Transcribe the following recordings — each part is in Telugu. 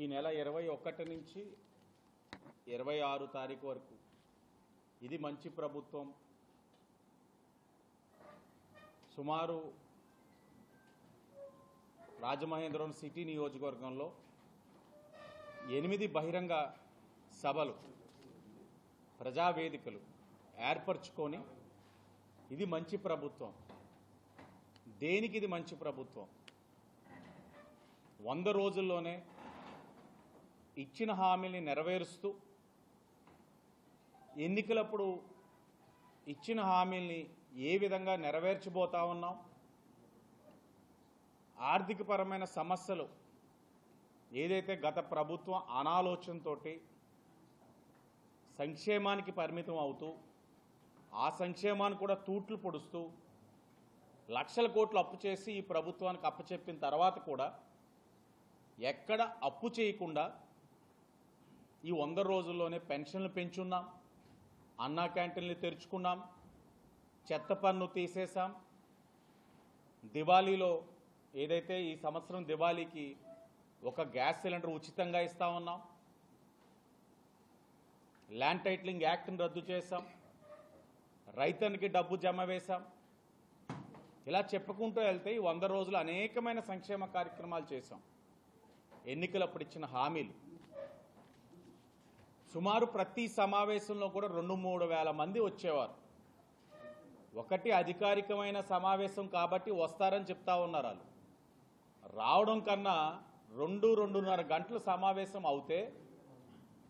ఈ నెల ఇరవై ఒకటి నుంచి ఇరవై ఆరు తారీఖు వరకు. ఇది మంచి ప్రభుత్వం. సుమారు రాజమహేంద్రవరం సిటీ నియోజకవర్గంలో ఎనిమిది బహిరంగ సభలు ప్రజావేదికలు ఏర్పరచుకొని ఇది మంచి ప్రభుత్వం. దేనికి ఇది మంచి ప్రభుత్వం? వంద రోజుల్లోనే ఇచ్చిన హామీని నెరవేరుస్తూ ఎన్నికలప్పుడు ఇచ్చిన హామీల్ని ఏ విధంగా నెరవేర్చబోతా ఉన్నాం? ఆర్థికపరమైన సమస్యలు ఏదైతే గత ప్రభుత్వం అనాలోచనతో సంక్షేమానికి పరిమితం అవుతూ ఆ సంక్షేమాన్ని కూడా తూట్లు పొడుస్తూ లక్షల కోట్లు అప్పు చేసి ఈ ప్రభుత్వానికి అప్పచెప్పిన తర్వాత కూడా ఎక్కడ అప్పు చేయకుండా ఈ వంద రోజుల్లోనే పెన్షన్లు పెంచున్నాం అన్నా క్యాంటీన్లు తెరుచుకున్నాం చెత్త పన్ను తీసేశాం. దివాళీలో ఏదైతే ఈ సంవత్సరం దివాళీకి ఒక గ్యాస్ సిలిండర్ ఉచితంగా ఇస్తా ఉన్నాం ల్యాండ్ టైటిలింగ్ యాక్ట్ని రద్దు చేశాం రైతన్కి డబ్బు జమ వేశాం. ఇలా చెప్పుకుంటూ వెళ్తే ఈ వంద రోజులు అనేకమైన సంక్షేమ కార్యక్రమాలు చేశాం. ఎన్నికలప్పుడు ఇచ్చిన హామీలు సుమారు ప్రతి సమావేశంలో కూడా రెండు మూడు వేల మంది వచ్చేవారు. ఒకటి అధికారికమైన సమావేశం కాబట్టి వస్తారని చెప్తా ఉన్నారు వాళ్ళు. రావడం కన్నా రెండు రెండున్నర గంటలు సమావేశం అవుతే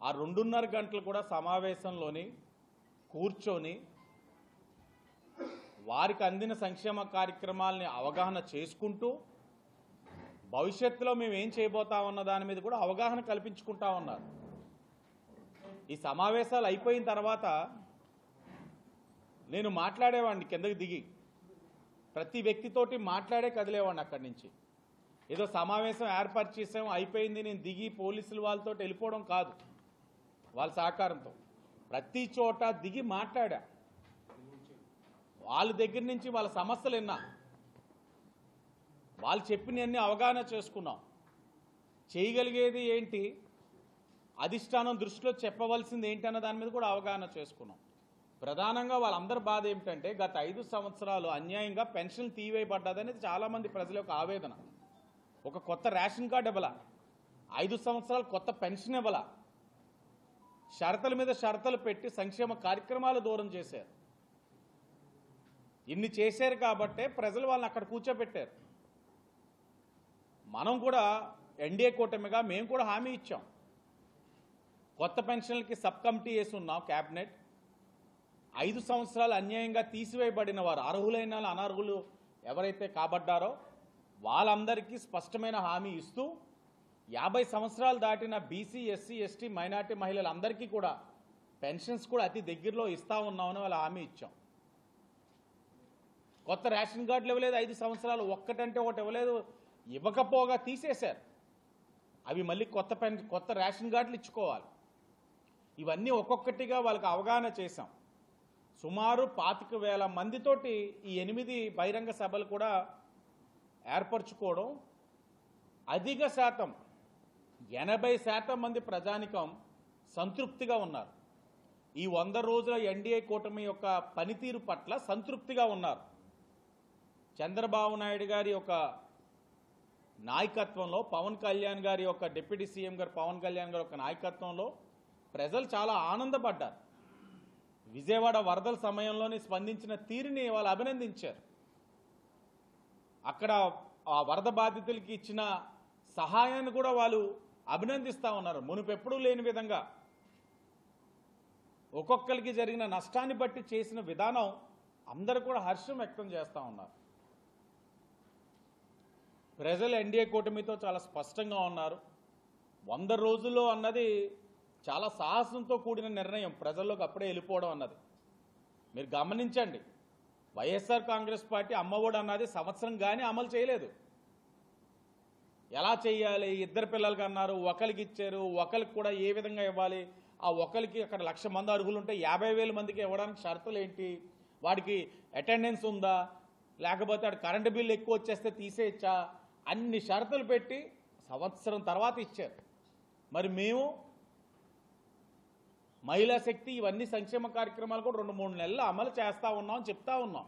ఆ రెండున్నర గంటలు కూడా సమావేశంలోని కూర్చొని వారికి అందిన సంక్షేమ కార్యక్రమాలని అవగాహన చేసుకుంటూ భవిష్యత్తులో మేము ఏం చేయబోతా ఉన్న దాని మీద కూడా అవగాహన కల్పించుకుంటా ఉన్నారు. ఈ సమావేశాలు అయిపోయిన తర్వాత నేను మాట్లాడేవాడిని కిందకి దిగి. ప్రతి వ్యక్తితోటి మాట్లాడే కదిలేవాడిని అక్కడి నుంచి. ఏదో సమావేశం ఏర్పాటు చేసాం అయిపోయింది నేను దిగి పోలీసులు వాళ్ళతో వెళ్ళిపోవడం కాదు. వాళ్ళ సహకారంతో. ప్రతి చోట దిగి మాట్లాడా. వాళ్ళ దగ్గర నుంచి వాళ్ళ సమస్యలు విన్నా. వాళ్ళు చెప్పినవన్నీ అవగాహన చేసుకున్నాం. చేయగలిగేది ఏంటి? అధిష్టానం దృష్టిలో చెప్పవలసింది ఏంటన్న దాని మీద కూడా అవగాహన చేసుకున్నాం. ప్రధానంగా వాళ్ళందరి బాధ ఏమిటంటే గత ఐదు సంవత్సరాలు అన్యాయంగా పెన్షన్ తీవేయబడ్డదనేది చాలామంది ప్రజల యొక్క ఆవేదన. ఒక కొత్త రేషన్ కార్డు ఇవ్వలా. ఐదు సంవత్సరాలు కొత్త పెన్షన్ ఇవ్వలా. షరతుల మీద షరతులు పెట్టి సంక్షేమ కార్యక్రమాలు దూరం చేశారు. ఇన్ని చేశారు కాబట్టే ప్రజలు వాళ్ళని అక్కడ కూర్చోబెట్టారు. మనం కూడా ఎన్డీఏ కూటమిగా మేము కూడా హామీ ఇచ్చాం. కొత్త పెన్షన్లకి సబ్ కమిటీ వేసి ఉన్నాం క్యాబినెట్. ఐదు సంవత్సరాలు అన్యాయంగా తీసివేయబడిన వారు అర్హులైన అనర్హులు ఎవరైతే కాబడ్డారో వాళ్ళందరికీ స్పష్టమైన హామీ ఇస్తూ యాభై సంవత్సరాలు దాటిన బీసీ ఎస్సీ ఎస్టీ మైనార్టీ మహిళలందరికీ కూడా పెన్షన్స్ కూడా అతి దగ్గరలో ఇస్తా ఉన్నామని వాళ్ళ హామీ ఇచ్చాం. కొత్త రేషన్ కార్డులు ఇవ్వలేదు ఐదు సంవత్సరాలు ఒక్కటంటే ఒకటి ఇవ్వలేదు ఇవ్వకపోగా తీసేశారు. అవి మళ్ళీ కొత్త పెన్ కొత్త రేషన్ కార్డులు ఇచ్చుకోవాలి. ఇవన్నీ ఒక్కొక్కటిగా వాళ్ళకి అవగాహన చేశాం. సుమారు పాతిక వేల మందితోటి ఈ ఎనిమిది బహిరంగ సభలు కూడా ఏర్పరచుకోవడం అధిక శాతం ఎనభై శాతం మంది ప్రజానికం సంతృప్తిగా ఉన్నారు. ఈ వంద రోజుల ఎన్డీఏ కూటమి యొక్క పనితీరు పట్ల సంతృప్తిగా ఉన్నారు. చంద్రబాబు నాయుడు గారి యొక్క నాయకత్వంలో పవన్ కళ్యాణ్ గారి యొక్క డిప్యూటీ సీఎం గారు పవన్ కళ్యాణ్ గారి యొక్క నాయకత్వంలో ప్రజలు చాలా ఆనందపడ్డారు. విజయవాడ వరదల సమయంలోని స్పందించిన తీరుని వాళ్ళు అభినందించారు. అక్కడ ఆ వరద బాధితులకి ఇచ్చిన సహాయాన్ని కూడా వాళ్ళు అభినందిస్తూ ఉన్నారు. మునుపెప్పుడూ లేని విధంగా. ఒక్కొక్కరికి జరిగిన నష్టాన్ని బట్టి చేసిన విధానం అందరూ కూడా హర్షం వ్యక్తం చేస్తూ ఉన్నారు. ప్రజలు ఎన్డీఏ కూటమితో చాలా స్పష్టంగా ఉన్నారు. వంద రోజుల్లో అన్నది చాలా సాహసంతో కూడిన నిర్ణయం ప్రజల్లోకి అప్పుడే వెళ్ళిపోవడం అన్నది. మీరు గమనించండి. వైఎస్ఆర్ కాంగ్రెస్ పార్టీ అమ్మఒడి అన్నది సంవత్సరం కానీ అమలు చేయలేదు. ఎలా చేయాలి? ఇద్దరు పిల్లలకి అన్నారు ఒకరికి ఇచ్చారు ఒకరికి కూడా ఏ విధంగా ఇవ్వాలి? ఆ ఒకరికి అక్కడ లక్ష మంది అర్హులు ఉంటే యాభై వేల మందికి ఇవ్వడానికి షరతులు ఏంటి? వాడికి అటెండెన్స్ ఉందా? లేకపోతే అక్కడ కరెంటు బిల్లు ఎక్కువ వచ్చేస్తే తీసేయచ్చా? అన్ని షరతులు పెట్టి సంవత్సరం తర్వాత ఇచ్చారు. మరి మేము మహిళా శక్తి ఇవన్నీ సంక్షేమ కార్యక్రమాలు కూడా రెండు మూడు నెలలు అమలు చేస్తూ ఉన్నాం చెప్తా ఉన్నాం.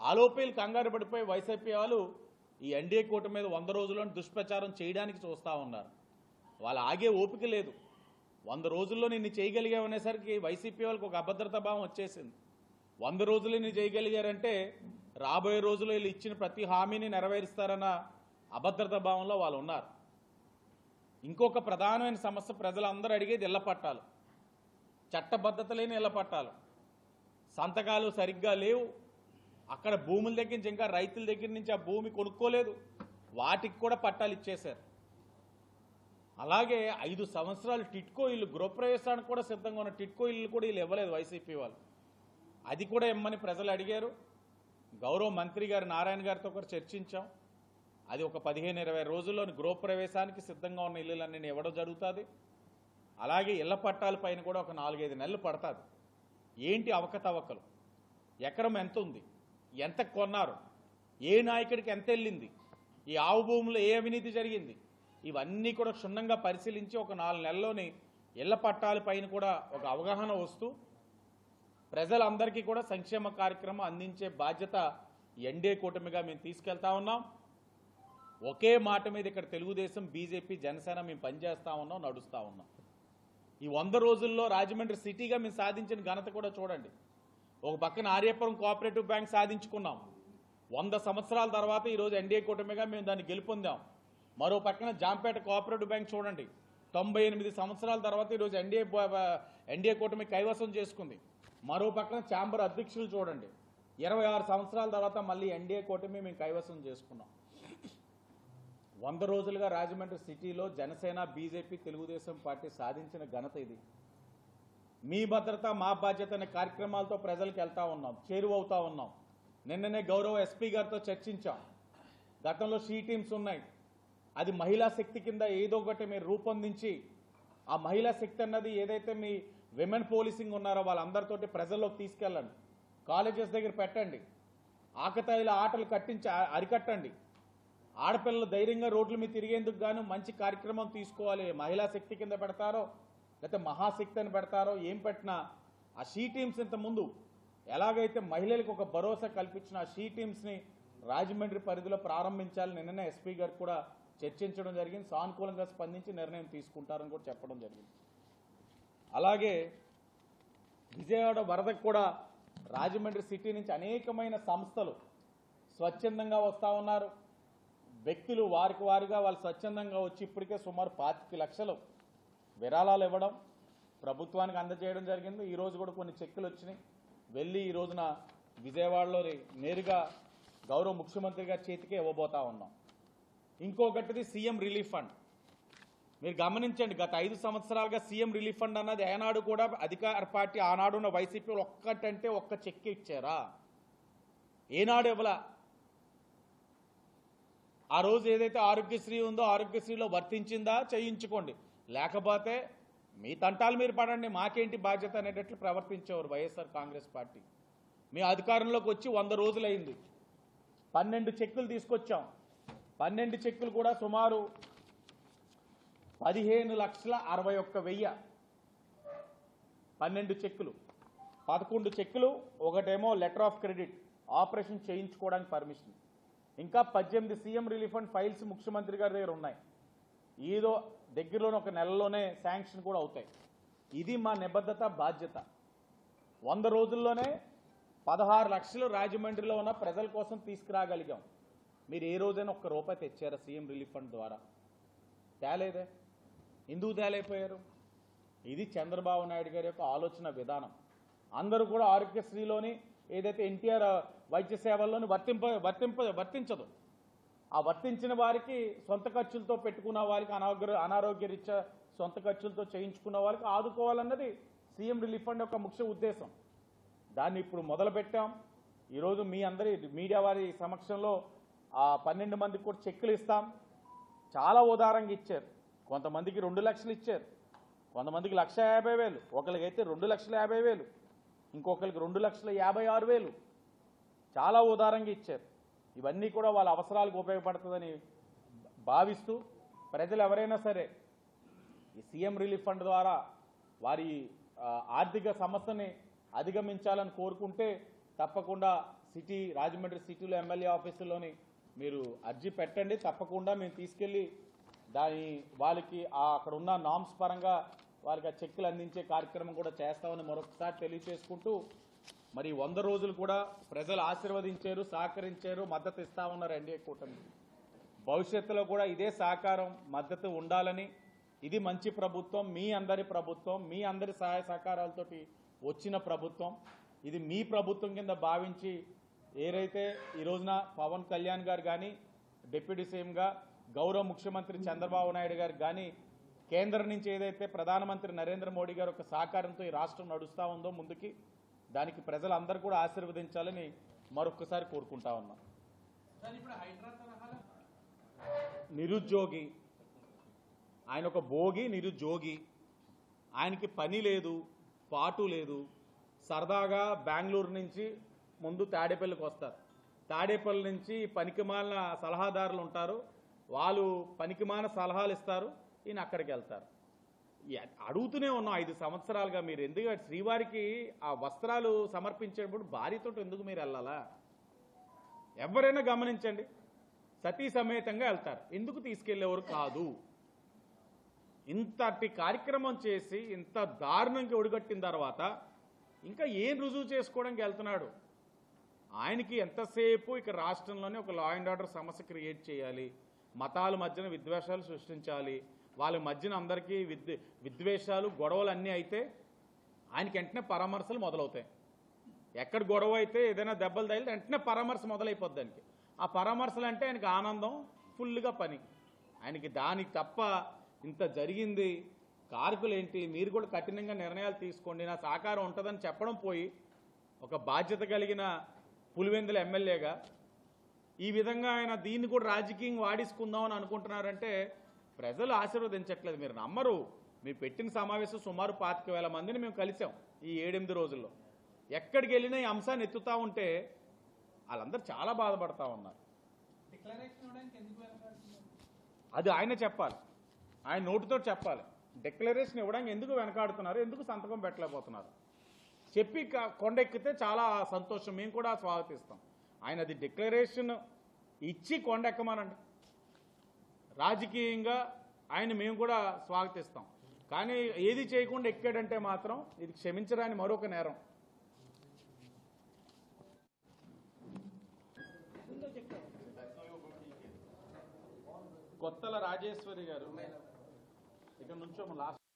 ఆలోపేలు కంగారు పడిపోయి వైసీపీ వాళ్ళు ఈ ఎన్డీఏ కూటమి మీద వంద రోజుల్లో దుష్ప్రచారం చేయడానికి చూస్తూ ఉన్నారు. వాళ్ళు ఆగే ఓపిక లేదు. వంద రోజుల్లో నిన్ను చేయగలిగామనేసరికి వైసీపీ వాళ్ళకి ఒక అభద్రతా భావం వచ్చేసింది. వంద రోజులు నిన్ను చేయగలిగారంటే రాబోయే రోజుల్లో వీళ్ళు ఇచ్చిన ప్రతి హామీని నెరవేరుస్తారన్న అభద్రతా భావంలో వాళ్ళు ఉన్నారు. ఇంకొక ప్రధానమైన సమస్య ప్రజలందరూ అడిగేది ఇళ్ళ పట్టాలు. చట్టబద్ధత లేని ఇళ్ళ పట్టాలు. సంతకాలు సరిగ్గా లేవు. అక్కడ భూముల దగ్గర నుంచి ఇంకా రైతుల దగ్గర నుంచి ఆ భూమి కొనుక్కోలేదు. వాటికి కూడా పట్టాలు ఇచ్చేశారు. అలాగే ఐదు సంవత్సరాలు టిట్కో ఇల్లు గృహప్రవేశానికి కూడా సిద్ధంగా ఉన్న టిట్కో ఇల్లు కూడా వీళ్ళు ఇవ్వలేదు వైసీపీ వాళ్ళు. అది కూడా ఇమ్మని ప్రజలు అడిగారు. గౌరవ మంత్రి గారు నారాయణ గారితో కూడా చర్చించాం. అది ఒక పదిహేను ఇరవై రోజుల్లో గృహప్రవేశానికి సిద్ధంగా ఉన్న ఇల్లులన్నీ ఇవ్వడం జరుగుతుంది. అలాగే ఇళ్ళ పట్టాల పైన కూడా ఒక నాలుగైదు నెలలు పడుతుంది ఏంటి అవకతవకలు? ఎకరం ఎంత ఉంది ఎంత కొన్నారు? ఏ నాయకుడికి ఎంత వెళ్ళింది? ఈ ఆవు భూములు ఏ అవినీతి జరిగింది? ఇవన్నీ కూడా క్షుణ్ణంగా పరిశీలించి ఒక నాలుగు నెలల్లోని ఇళ్ళ పట్టాల పైన కూడా ఒక అవగాహన వస్తూ ప్రజలందరికీ కూడా సంక్షేమ కార్యక్రమం అందించే బాధ్యత ఎన్డీఏ కూటమిగా మేము తీసుకెళ్తా ఉన్నాం. ఒకే మాట మీద ఇక్కడ తెలుగుదేశం బీజేపీ జనసేన మేము పనిచేస్తా ఉన్నాం నడుస్తూ ఉన్నాం. ఈ వంద రోజుల్లో రాజమండ్రి సిటీగా మేము సాధించిన ఘనత కూడా చూడండి. ఒక పక్కన ఆర్యపురం కోఆపరేటివ్ బ్యాంక్ సాధించుకున్నాం. వంద సంవత్సరాల తర్వాత ఈరోజు ఎన్డీఏ కూటమిగా మేము దాన్ని గెలుపొందాం. మరో పక్కన జాంపేట కోఆపరేటివ్ బ్యాంక్ చూడండి. తొంభై ఎనిమిది సంవత్సరాల తర్వాత ఈరోజు ఎన్డీఏ ఎన్డీఏ కూటమి కైవసం చేసుకుంది. మరో పక్కన ఛాంబర్ అధ్యక్షులు చూడండి. ఇరవై ఆరు సంవత్సరాల తర్వాత మళ్ళీ ఎన్డీఏ కూటమి మేము కైవసం చేసుకున్నాం. వంద రోజులుగా రాజమండ్రి సిటీలో జనసేన బీజేపీ తెలుగుదేశం పార్టీ సాధించిన ఘనత ఇది. మీ భద్రత మా బాధ్యత అనే కార్యక్రమాలతో ప్రజలకు వెళ్తా ఉన్నాం చేరువవుతా ఉన్నాం. నిన్ననే గౌరవ ఎస్పీ గారితో చర్చించాం. గతంలో షీ టీమ్స్ ఉన్నాయి. అది మహిళా శక్తి కింద ఏదో ఒకటి మీరు రూపొందించి ఆ మహిళా శక్తి అన్నది ఏదైతే మీ విమెన్ పోలీసింగ్ ఉన్నారో వాళ్ళందరితోటి ప్రజల్లోకి తీసుకెళ్ళండి. కాలేజెస్ దగ్గర పెట్టండి. ఆకతాయిల ఆటలు కట్టించి అరికట్టండి. ఆడపిల్లలు ధైర్యంగా రోడ్ల మీద తిరిగేందుకు గాను మంచి కార్యక్రమం తీసుకోవాలి మహిళా శక్తి కింద పెడతారో లేకపోతే మహాశక్తి అని పెడతారో ఏం పెట్టినా ఆ షీ టీమ్స్ ఇంత ముందు ఎలాగైతే మహిళలకు ఒక భరోసా కల్పించిన ఆ షీ టీమ్స్ని రాజమండ్రి పరిధిలో ప్రారంభించాలని నిన్ననే ఎస్పీ గారు కూడా చర్చించడం జరిగింది. సానుకూలంగా స్పందించి నిర్ణయం తీసుకుంటారని కూడా చెప్పడం జరిగింది. అలాగే విజయవాడ వరదకు కూడా రాజమండ్రి సిటీ నుంచి అనేకమైన సంస్థలు స్వచ్ఛందంగా వస్తూ ఉన్నారు. వ్యక్తులు వారికి వారిగా వాళ్ళు స్వచ్ఛందంగా వచ్చి ఇప్పటికే సుమారు పాతిక లక్షలు విరాళాలు ఇవ్వడం ప్రభుత్వానికి అందజేయడం జరిగింది. ఈరోజు కూడా కొన్ని చెక్కులు వచ్చినాయి. వెళ్ళి ఈ రోజున విజయవాడలో నేరుగా గౌరవ ముఖ్యమంత్రి గారి చేతికే ఇవ్వబోతా ఉన్నాం. ఇంకొకటిది సీఎం రిలీఫ్ ఫండ్. మీరు గమనించండి గత ఐదు సంవత్సరాలుగా సీఎం రిలీఫ్ ఫండ్ అన్నది ఏనాడు కూడా అధికార పార్టీ ఆనాడున్న వైసీపీ ఒక్కటంటే ఒక్క చెక్ ఇచ్చారా? ఏనాడు ఇవ్వలా? ఆ రోజు ఏదైతే ఆరోగ్యశ్రీ ఉందో ఆరోగ్యశ్రీలో వర్తించిందా చేయించుకోండి. లేకపోతే మీ తంటాలు మీరు పడండి మాకేంటి బాధ్యత అనేటట్లు ప్రవర్తించేవారు వైఎస్ఆర్ కాంగ్రెస్ పార్టీ. మీ అధికారంలోకి వచ్చి వంద రోజులైంది. పన్నెండు చెక్కులు తీసుకొచ్చాం. పన్నెండు చెక్కులు కూడా సుమారు పదిహేను లక్షల అరవై ఒక్క వెయ్యి. పన్నెండు చెక్కులు. పదకొండు చెక్కులు ఒకటేమో లెటర్ ఆఫ్ క్రెడిట్. ఆపరేషన్ చేయించుకోవడానికి పర్మిషన్. ఇంకా పద్దెనిమిది సీఎం రిలీఫ్ ఫండ్ ఫైల్స్ ముఖ్యమంత్రి గారి దగ్గర ఉన్నాయి. ఏదో దగ్గరలోనే ఒక నెలలోనే శాంక్షన్ కూడా అవుతాయి. ఇది మా నిబద్ధత బాధ్యత. వంద రోజుల్లోనే పదహారు లక్షలు రాజమండ్రిలో ఉన్న ప్రజల కోసం తీసుకురాగలిగాం. మీరు ఏ రోజైనా ఒక్క రూపాయి తెచ్చారా సీఎం రిలీఫ్ ఫండ్ ద్వారా? తేలేదే. ఎందుకు తేలైపోయారు ఇది చంద్రబాబు నాయుడు గారి యొక్క ఆలోచన విధానం. అందరూ కూడా ఆరోగ్యశ్రీలోని ఏదైతే ఎన్టీఆర్ వైద్య సేవల్లోని వర్తింప వర్తింప వర్తించదు. ఆ వర్తించిన వారికి సొంత ఖర్చులతో పెట్టుకున్న వారికి అనారోగ్య అనారోగ్య రీత్యా సొంత ఖర్చులతో చేయించుకున్న వారికి ఆదుకోవాలన్నది సీఎం రిలీఫ్ ఫండ్ యొక్క ముఖ్య ఉద్దేశం. దాన్ని ఇప్పుడు మొదలుపెట్టాం. ఈరోజు మీ అందరి మీడియా వారి సమక్షంలో ఆ పన్నెండు మందికి కూడా చెక్కులు ఇస్తాం. చాలా ఉదారంగా ఇచ్చారు. కొంతమందికి రెండు లక్షలు ఇచ్చారు. కొంతమందికి లక్ష యాభై వేలు. ఒకరికైతే రెండు లక్షల యాభై వేలు. ఇంకొకరికి రెండు లక్షల యాభై ఆరు వేలు. చాలా ఉదారంగా ఇచ్చారు. ఇవన్నీ కూడా వాళ్ళ అవసరాలకు ఉపయోగపడుతుందని భావిస్తూ ప్రజలు ఎవరైనా సరే ఈ సీఎం రిలీఫ్ ఫండ్ ద్వారా వారి ఆర్థిక సమస్యని అధిగమించాలని కోరుకుంటే తప్పకుండా సిటీ రాజమండ్రి సిటీలో ఎమ్మెల్యే ఆఫీసులోని మీరు అర్జీ పెట్టండి. తప్పకుండా మేము తీసుకెళ్ళి దాని వాళ్ళకి అక్కడ ఉన్న నామ్స్ పరంగా వాళ్ళకి ఆ చెక్కులు అందించే కార్యక్రమం కూడా చేస్తామని మరొకసారి తెలియచేసుకుంటూ మరి వంద రోజులు కూడా ప్రజలు ఆశీర్వదించారు సహకరించారు మద్దతు ఇస్తా ఉన్నారు ఎన్డీఏ కూటమి భవిష్యత్తులో కూడా ఇదే సహకారం మద్దతు ఉండాలని ఇది మంచి ప్రభుత్వం మీ అందరి ప్రభుత్వం మీ అందరి సహాయ సహకారాలతోటి వచ్చిన ప్రభుత్వం. ఇది మీ ప్రభుత్వం కింద భావించి ఏదైతే ఈ రోజున పవన్ కళ్యాణ్ గారు కానీ డిప్యూటీ సీఎంగా గౌరవ ముఖ్యమంత్రి చంద్రబాబు నాయుడు గారు కానీ కేంద్రం నుంచి ఏదైతే ప్రధానమంత్రి నరేంద్ర మోడీ గారు ఒక సహకారంతో ఈ రాష్ట్రం నడుస్తూ ఉందో ముందుకి దానికి ప్రజలందరూ కూడా ఆశీర్వదించాలని మరొకసారి కోరుకుంటా ఉన్నాం. నిరుద్యోగి. ఆయన ఒక భోగి నిరుద్యోగి. ఆయనకి పని లేదు పాటు లేదు. సరదాగా బెంగళూరు నుంచి ముందు తాడేపల్లికి వస్తారు. తాడేపల్లి నుంచి పనికిమాలిన సలహాదారులు ఉంటారు. వాళ్ళు పనికిమాల సలహాలు ఇస్తారు. ఈయన అక్కడికి వెళ్తారు. అడుగుతూనే ఉన్నాం ఐదు సంవత్సరాలుగా మీరు. ఎందుకు శ్రీవారికి ఆ వస్త్రాలు సమర్పించేటప్పుడు భార్యతో ఎందుకు మీరు వెళ్ళాలా? ఎవరైనా గమనించండి. సతీ సమేతంగా వెళ్తారు. ఎందుకు తీసుకెళ్ళేవారు కాదు. ఇంతటి కార్యక్రమం చేసి ఇంత దారుణంగా ఒడిగట్టిన తర్వాత ఇంకా ఏం రుజువు చేసుకోవడానికి వెళ్తున్నాడు? ఆయనకి ఎంతసేపు ఇక రాష్ట్రంలోనే ఒక లా అండ్ ఆర్డర్ సమస్య క్రియేట్ చేయాలి? మతాల మధ్యన విద్వేషాలు సృష్టించాలి? వాళ్ళ మధ్యన అందరికీ విద్ విద్వేషాలు గొడవలు అన్నీ అయితే ఆయనకి వెంటనే పరామర్శలు మొదలవుతాయి. ఎక్కడ గొడవ అయితే ఏదైనా దెబ్బలు తగిలితే వెంటనే పరామర్శ మొదలైపోద్ది దానికి ఆ పరామర్శలు అంటే ఆయనకి ఆనందం ఫుల్గా పని. ఆయనకి దానికి తప్ప ఇంత జరిగింది కారకులు ఏంటి మీరు కూడా కఠినంగా నిర్ణయాలు తీసుకోండి నా సహకారం ఉంటుందని చెప్పడం పోయి ఒక బాధ్యత కలిగిన పులివెందుల ఎమ్మెల్యేగా ఈ విధంగా ఆయన దీన్ని కూడా రాజకీయం వాడేసుకుందామని అనుకుంటున్నారంటే ప్రజలు ఆశీర్వదించట్లేదు మీరు నమ్మరు. మీరు పెట్టిన సమావేశం సుమారు పాతిక వేల మందిని మేము కలిసాం ఈ ఏడెనిమిది రోజుల్లో. ఎక్కడికి వెళ్ళినా ఈ అంశాన్ని ఎత్తుతా ఉంటే వాళ్ళందరూ చాలా బాధపడతా ఉన్నారు. అది ఆయన చెప్పాలి. ఆయన నోటితో చెప్పాలి. డిక్లరేషన్ ఇవ్వడానికి ఎందుకు వెనకాడుతున్నారు? ఎందుకు సంతకం పెట్టలేకపోతున్నారు? చెప్పి కొండెక్కితే చాలా సంతోషం. మేము కూడా స్వాగతిస్తాం. ఆయన అది డిక్లరేషన్ ఇచ్చి కొండెక్కమానండి. రాజకీయంగా ఆయన మేము కూడా స్వాగతిస్తాం. కానీ ఏది చేయకుండా ఎక్కాడంటే మాత్రం ఇది క్షమించరాని మరొక నేరం. కొత్తల రాజేశ్వరి గారు ఇక్కడ నుంచో లాస్ట్